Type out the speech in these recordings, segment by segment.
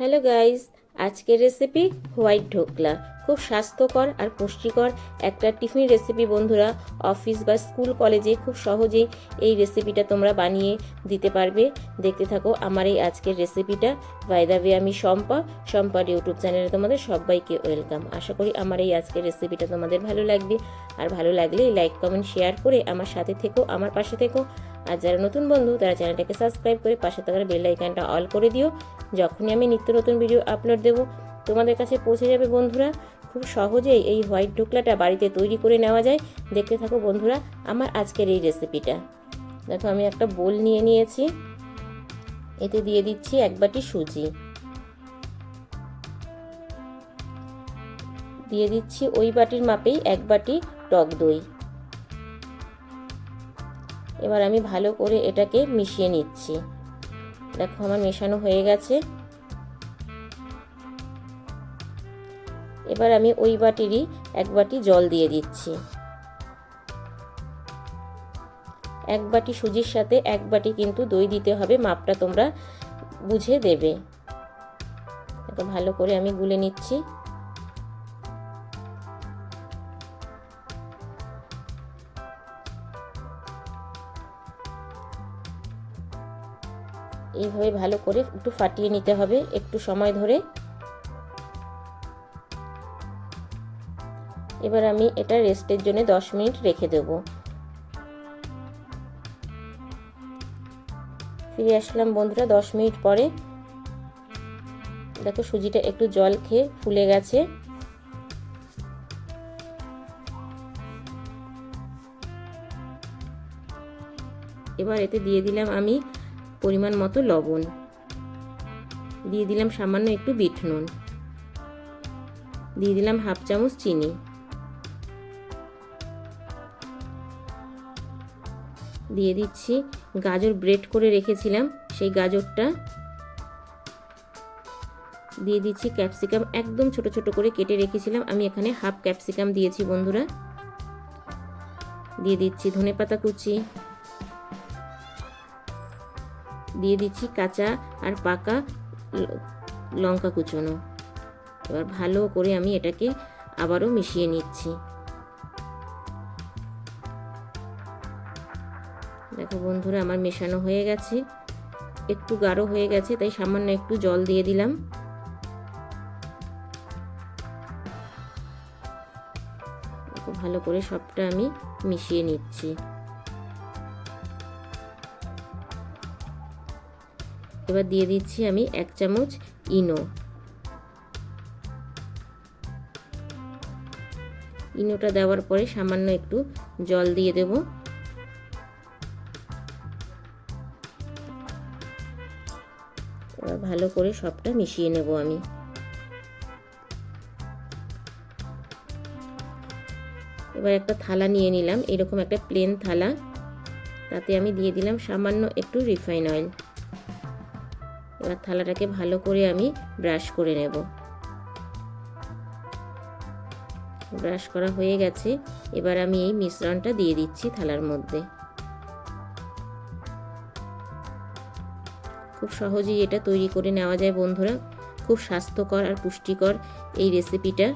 Hello guys, আজকের recipe white dhokla. খুব স্বাস্থ্যকর আর পুষ্টিকর একটা টিফিন রেসিপি বন্ধুরা। অফিস বা স্কুল, কলেজে খুব সহজেই এই রেসিপিটা তোমরা বানিয়ে দিতে পারবে। দেখতে থাকো আমার এই আজকের রেসিপিটা বাইদাবে আমি শম্পা। শম্পার ইউটিউব চ্যানেলে তোমাদের সবাইকে ওয়েলকাম আশা করি আমার এই আজকের রেসিপিটা তোমাদের ভালো লাগবে। আর ভালো লাগলে লাইক কমেন্ট শেয়ার করে আমার সাথে থেকো, আমার পাশে থেকো। আর যারা নতুন বন্ধু, তারা চ্যানেলটাকে সাবস্ক্রাইব করে পাশে থাকার বেল আইকনটা অল করে দিও। যখনই আমি নিত্য নতুন ভিডিও আপলোড দেবো, তোমাদের কাছে পৌঁছে যাবে বন্ধুরা। খুব সহজেই এই হোয়াইট ঢোকলাটা বাড়িতে তৈরি করে নেওয়া যায়। দেখতে থাকো বন্ধুরা আমার আজকের এই রেসিপিটা দেখো, আমি একটা বোল নিয়ে নিয়েছি। এতে দিয়ে দিচ্ছি এক বাটি সুজি। দিয়ে দিচ্ছি ওই বাটির মাপেই এক বাটি টক দই। এবার আমি ভালো করে এটাকে মিশিয়ে নিচ্ছি। দেখো আমার মেশানো হয়ে গেছে। এবার আমি ওই বাটিরই এক বাটি জল দিয়ে দিচ্ছি। এক বাটি সুজির সাথে এক বাটি কিন্তু দই দিতে হবে, মাপটা তোমরা বুঝে দেবে। ভালো করে আমি গুলে নিচ্ছি। এইভাবে ভালো করে একটু ফাটিয়ে নিতে হবে, একটু সময় ধরে। এবার আমি এটা রেস্টের জন্য দশ মিনিট রেখে দেব। ফিরে আসলাম বন্ধুরা দশ মিনিট পরে। দেখো সুজিটা একটু জল খেয়ে ফুলে গেছে। এবার এতে দিয়ে দিলাম আমি পরিমাণ মতো লবণ। দিয়ে দিলাম সামান্য একটু বিট নুন। দিয়ে দিলাম হাফ চামচ চিনি। দিয়ে দিচ্ছি গাজর ব্রেড করে রেখেছিলাম, সেই গাজরটা। দিয়ে দিচ্ছি ক্যাপসিকাম, একদম ছোট ছোট করে কেটে রেখেছিলাম, আমি এখানে হাফ ক্যাপসিকাম দিয়েছি বন্ধুরা। দিয়ে দিচ্ছি ধনে পাতা কুচি। দিয়ে দিচ্ছি কাঁচা আর পাকা লঙ্কা কুচোনো। এবার ভালো করে আমি এটাকে আবারও মিশিয়ে নিচ্ছি। দেখো বন্ধুরা, আমার মেশানো হয়ে গেছে। একটু গাঢ় হয়ে গেছে, তাই সামান্য একটু জল দিয়ে দিলাম। ভালো করে সবটা আমি মিশিয়ে নিচ্ছি। এবার দিয়ে দিচ্ছি আমি এক চামচ ইনো। ইনোটা দেওয়ার পরে সামান্য একটু জল দিয়ে দেব। ভালো করে সবটা মিশিয়ে নেব আমি। এবার একটা থালা নিয়ে নিলাম, এরকম একটা প্লেন থালা। তাতে আমি দিয়ে দিলাম সামান্য একটু রিফাইন অয়েল এবার থালাটাকে ভালো করে আমি ব্রাশ করে নেব। ব্রাশ করা হয়ে গেছে। এবার আমি এই মিশ্রণটা দিয়ে দিচ্ছি থালার মধ্যে। খুব সহজেই এটা তৈরি করে নেওয়া যায় বন্ধুরা। খুব স্বাস্থ্যকর আর পুষ্টিকর এই রেসিপিটা।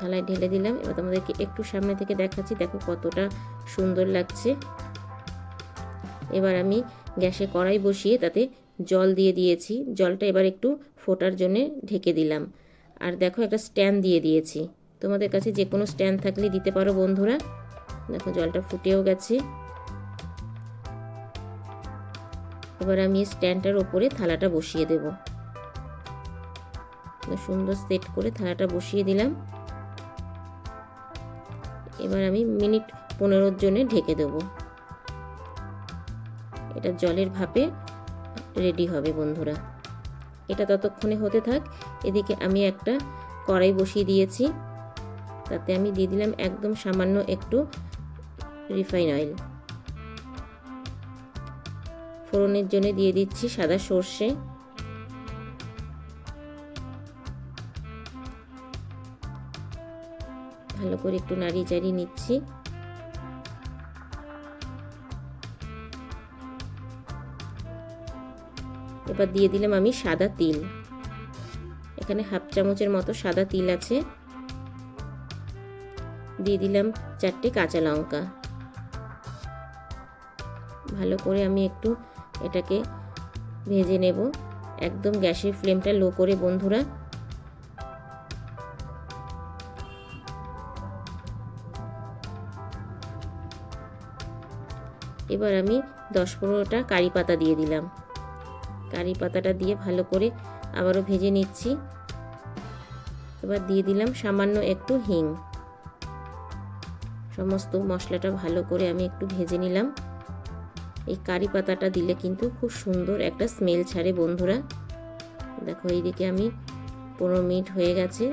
থালায় ঢেলে দিলাম। এবার তোমাদেরকে একটু সামনে থেকে দেখাচ্ছি। দেখো কতটা সুন্দর লাগছে। এবার আমি গ্যাসে কড়াই বসিয়ে তাতে জল দিয়ে দিয়েছি। জলটা এবার একটু ফোটার জন্য ঢেকে দিলাম। আর দেখো একটা স্ট্যান্ড দিয়ে দিয়েছি। তোমাদের কাছে যে কোনো স্ট্যান্ড থাকলে দিতে পারো বন্ধুরা। দেখো জলটা ফুটেও গেছে। এবার আমি স্ট্যান্ডটার ওপরে থালাটা বসিয়ে দেব। সুন্দর সেট করে থালাটা বসিয়ে দিলাম। এবার আমি মিনিট পনেরোর জন্য ঢেকে দেবো। এটা জলের ভাপে রেডি হবে বন্ধুরা। এটা ততক্ষণে হতে থাক। এদিকে আমি একটা কড়াই বসিয়ে দিয়েছি। তাতে আমি দিয়ে দিলাম একদম সামান্য একটু রিফাইন অয়েল ফোড়নের জন্য দিয়ে দিচ্ছি সাদা সর্ষে। ভালো করে একটু নাড়িয়ে চাড়িয়ে নিচ্ছি। এবার দিয়ে দিলাম আমি সাদা তিল। এখানে হাফ চামচের মতো সাদা তিল আছে। দিয়ে দিলাম চারটে কাঁচা লঙ্কা। ভালো করে আমি একটু এটাকে ভেজে নেব। একদম গ্যাসের ফ্লেমটা লো করে বন্ধুরা। এবার আমি দশ পনেরোটা কারি পাতা দিয়ে দিলাম। কারি পাতাটা দিয়ে ভালো করে আবারও ভেজে নিচ্ছি। এবার দিয়ে দিলাম সামান্য একটু হিং। সমস্ত মশলাটা ভালো করে আমি একটু ভেজে নিলাম। এই কারি পাতাটা দিলে কিন্তু খুব সুন্দর একটা স্মেল ছাড়ে বন্ধুরা। দেখো এইদিকে আমি পনেরো মিনিট হয়ে গেছে।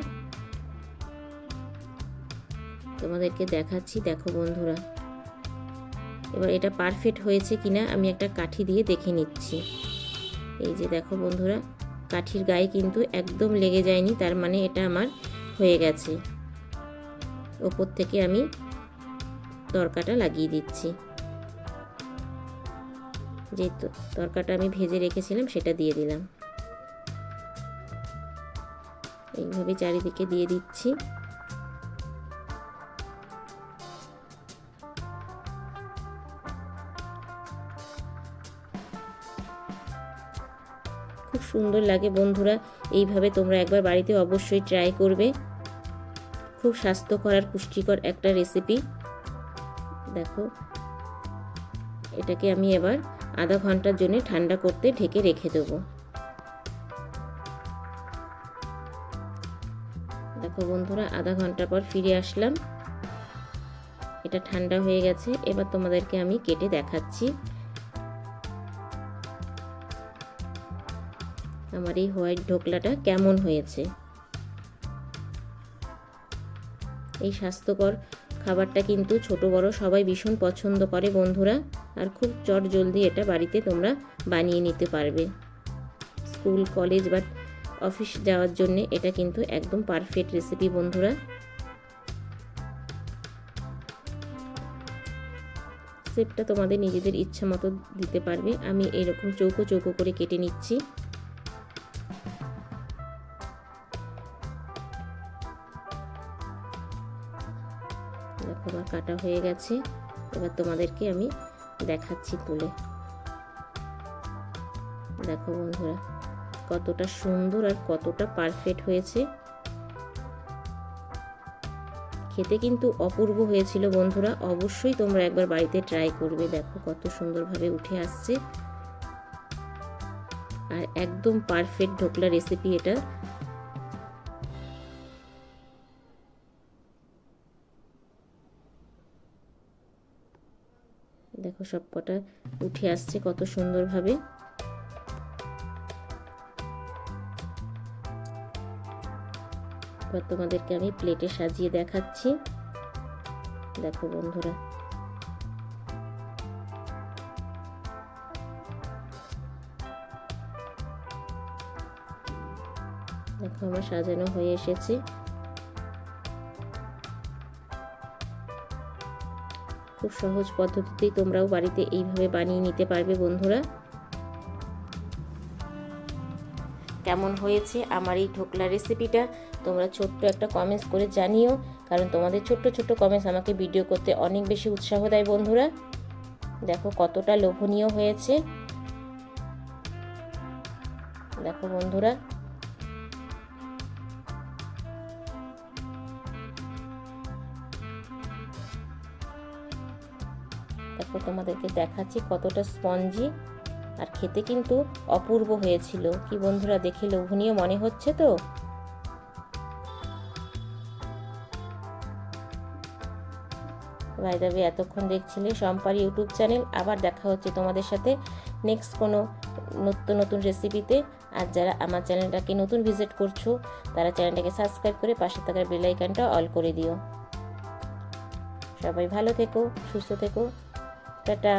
তোমাদেরকে দেখাচ্ছি, দেখো বন্ধুরা। এবার এটা পারফেক্ট হয়েছে কিনা আমি একটা কাঠি দিয়ে দেখে নিচ্ছি। এই যে দেখো বন্ধুরা, কাঠির গায়ে কিন্তু একদম লেগে যায়নি, তার মানে এটা আমার হয়ে গেছে। ওপর থেকে আমি তরকাটা লাগিয়ে দিচ্ছি। যে তরকাটা আমি ভেজে রেখেছিলাম, সেটা দিয়ে দিলাম। এইভাবে চারিদিকে দিয়ে দিচ্ছি। খুব সুন্দর লাগে বন্ধুরা। এইভাবে তোমরা একবার বাড়িতে অবশ্যই ট্রাই করবে। খুব স্বাস্থ্যকর আর পুষ্টিকর একটা রেসিপি দেখো, এটাকে আমি এবার আধা ঘণ্টার জন্য ঠান্ডা করতে ঢেকে রেখে দেবো। দেখো বন্ধুরা, আধা ঘণ্টা পর ফিরে আসলাম। এটা ঠান্ডা হয়ে গেছে, এবার তোমাদেরকে আমি কেটে দেখাচ্ছি। আমার এই হোয়াইট ঢোকলাটা কেমন হয়েছে? এই স্বাস্থ্যকর খাবারটা কিন্তু ছোট, বড় সবাই ভীষণ পছন্দ করে বন্ধুরা, আর খুব চট জলদি এটা বাড়িতে তোমরা বানিয়ে নিতে পারবে। স্কুল, কলেজ বা অফিস যাওয়ার জন্য এটা কিন্তু একদম পারফেক্ট রেসিপি বন্ধুরা। সেপটা তোমাদের নিজেদের ইচ্ছা মতো দিতে পারবে। আমি এরকম চৌকো চৌকো করে কেটে নিচ্ছি। দেখো আমার কাটা হয়ে গেছে। এবার তোমাদেরকে আমি দেখাচ্ছি তুলে। দেখো বন্ধুরা, কতটা সুন্দর আর কতটা পারফেক্ট হয়েছে। খেতে কিন্তু অপূর্ব হয়েছিল বন্ধুরা, অবশ্যই তোমরা একবার বাড়িতে ট্রাই করবে। দেখো কত সুন্দরভাবে উঠে আসছে। আর একদম পারফেক্ট ঢোকলা রেসিপি এটা। দেখো সব উঠে আসছে কত সুন্দরভাবে। এবার তোমাদেরকে আমি প্লেটে সাজিয়ে দেখাচ্ছি। দেখো বন্ধুরা। দেখো আমার সাজানো হয়ে এসেছে। খুব সহজ পদ্ধতিতেই তোমরাও বাড়িতে এইভাবে বানিয়ে নিতে পারবে বন্ধুরা। কেমন হয়েছে আমার এই ঢোকলা রেসিপিটা তোমরা ছোট্ট একটা কমেন্টস করে জানিও, কারণ তোমাদের ছোট্ট ছোট্ট কমেন্টস আমাকে ভিডিও করতে অনেক বেশি উৎসাহ দেয় বন্ধুরা। দেখো কতটা লোভনীয় হয়েছে। দেখো বন্ধুরা দেখো তোমাদেরকে দেখাচ্ছি কতটা স্পঞ্জি। আর খেতে কিন্তু অপূর্ব হয়েছিল। কি বন্ধুরা, দেখে লোভনীয় মনে হচ্ছে তো? ভাই দাবি এতক্ষণ দেখছিলে সম্পার ইউটিউব চ্যানেল। আবার দেখা হচ্ছে তোমাদের সাথে নেক্সট কোনো নতুন নতুন রেসিপিতে আর যারা আমার চ্যানেলটাকে নতুন ভিজিট করছ, তারা চ্যানেলটাকে সাবস্ক্রাইব করে পাশে থাকার বেলাইকানটা অল করে দিও। সবাই ভালো থেকো, সুস্থ থেকো। টাটা।